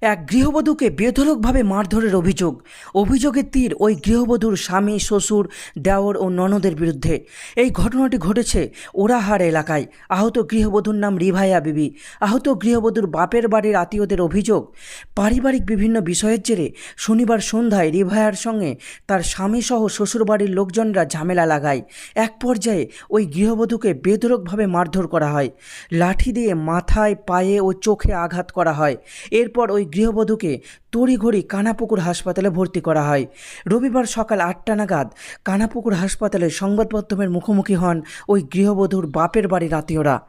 এক গৃহবধূকে বেধরকভাবে মারধরের অভিযোগ। অভিযোগের তীর ওই গৃহবধূর স্বামী, শ্বশুর, দেওর ও ননদের বিরুদ্ধে। এই ঘটনাটি ঘটেছে ওরাহার এলাকায়। আহত গৃহবধূর নাম রিভাইয়া বিবি। আহত গৃহবধূর বাপের বাড়ির আত্মীয়দের অভিযোগ, পারিবারিক বিভিন্ন বিষয়ের জেরে শনিবার সন্ধ্যায় রিভাইয়ার সঙ্গে তার স্বামীসহ শ্বশুরবাড়ির লোকজনরা ঝামেলা লাগায়। এক পর্যায়ে ওই গৃহবধূকে বেধরকভাবে মারধর করা হয়। লাঠি দিয়ে মাথায়, পায়ে ও চোখে আঘাত করা হয়। এরপর ওই গৃহবধূকে তড়িঘড়ি কানাপুকুর হাসপাতালে ভর্তি করা হয়। রবিবার সকাল আটটা নাগাদ কানাপুকুর হাসপাতালে সংবাদ মাধ্যমের মুখোমুখি হন ওই গৃহবধূর বাপের বাড়ির আত্মীয়রা।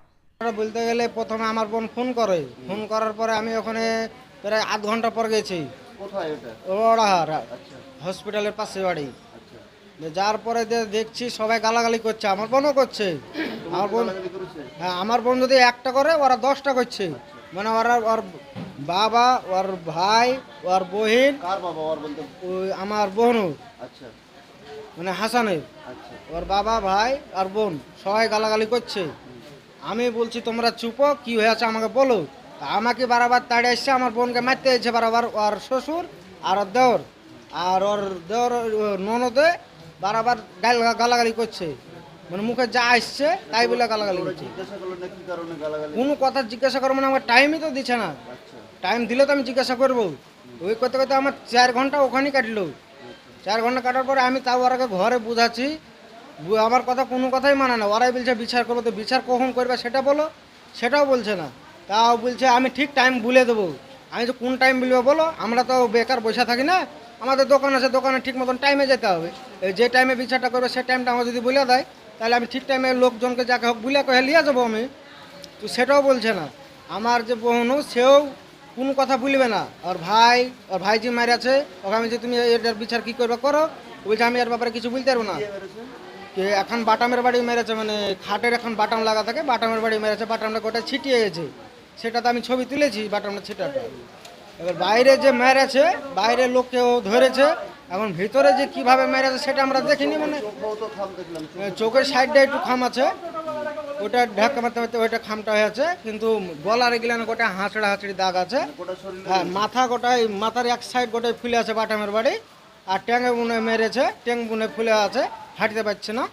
বলতে গেলে প্রথমে আমার বোন ফোন করে। ফোন করার পরে আমি ওখানে প্রায় আধ ঘণ্টা পর গেছি। কোথায় ওটা? আচ্ছা। হসপিটালের পাশে বাড়ি। আচ্ছা। যার পরে যে দেখছি সবাই গালাগালি করছে আমার বোনও করছে। আমার বোন হ্যাঁ আমার বোন যদি একটা করে ওরা দশটা করছে। মানে ওরা ওর বাবা ওর ভাই ওর বহিন কার বাবা ওর বলতে? ওই আমার বোনও আচ্ছা। মানে হাসানের আচ্ছা। ওর বাবা ভাই আর বোন সবাই গালাগালি করছে। আমি বলছি তোমরা চুপো কি হয়েছে আমাকে বলো? তা আমাকে বারবার তাড়ে এসছে আমার বোনকে মারতে এসেছে বারবার ওর শ্বশুর আর ওর দেওর। আর ওর দেওর ননদে বারবার গাল গালাগালি করছে। মানে মুখে যা আসছে তাই বলে গালাগালি করছে। কোনো কথা জিজ্ঞাসা করব না আমার টাইমই তো দিচ্ছে না। আচ্ছা। টাইম দিলে তো আমি জিজ্ঞাসা করব। ওই করতে করতে আমার চার ঘণ্টা ওখানেই কাটলো। চার ঘণ্টা কাটার পরে আমি তাও ওরাকে ঘরে বুঝাচ্ছি। আমার কথা কোনো কথাই মানে না। ওরাই বলছে, বিচার করব তো, বিচার কখন করবে সেটা বলো। সেটাও বলছে না। তাও বলছে, আমি ঠিক টাইম বলে দেবো। আমি তো কোন টাইম বলব বলো? আমরা তো বেকার বসে থাকি না। আমাদের দোকান আছে, দোকানে ঠিক মতন টাইমে যেতে হবে। যে টাইমে বিচারটা করবে সেই টাইমটা আমার যদি বলে দেয়, তাহলে আমি ঠিক টাইমে লোকজনকে যাকে হোক বুলে কহে নিয়ে যাব আমি। তো সেটাও বলছে না। আমার যে বোনও সেও কোনো কথা বলবে না। আর ভাই আর ভাই যে মার আছে, ওকে আমি যে তুমি এটার বিচার কি করবে করো বলছে, আমি এর ব্যাপারে কিছু বলতে পারব না। কে এখন বাটামের বাড়ি মেরেছে মানে খাটের এখন বাটাম লাগা থাকে, বাটামের বাড়ি মেরেছে, বাটামটা গোটা ছিটিয়ে গেছে। সেটা তো আমি ছবি তুলেছি, বাটামটা ছিটাটা এবার বাইরে যে মেরেছে বাইরে লোককেও ধরেছে, এখন ভিতরে যে কীভাবে মেরেছে সেটা আমরা দেখিনি মানে চোখের সাইডটা একটু খাম আছে। ওটা ঢাকা মারতে মারতে ওইটা খামটা হয়ে আছে কিন্তু গলার এগুলানে গোটা হাঁচড়া হাঁচড়ি দাগ আছে। গোটা হ্যাঁ মাথা গোটাই মাথার এক সাইড গোটাই ফুলে আছে বাটামের বাড়ি আর ট্যাঙ্গে বুনে মেরেছে ট্যাং বুনে ফুলে আছে হাঁটতে পারছে না।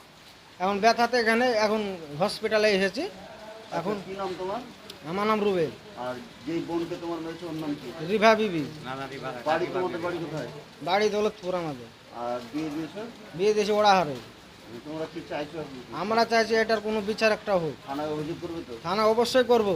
এখন ব্যথাতে এখানে এখন হসপিটালে এসেছি। এখন কি নাম তোমার? আমার নাম রুবেল। আর যেই বোনকে তোমার মেরেছে ওর নাম কি? রিভা বিবি। বাড়ি তোমাদের বাড়ি কোথায়? বাড়ি দৌলতপুর আমাদের। আর বিয়ে দিয়েছ? বিয়ে দিয়েছি ওড়াহারে আমরা চাইছি এটার কোনো বিচার একটা হোক। থানায় অভিযোগ করবে তো? থানা অবশ্যই করব।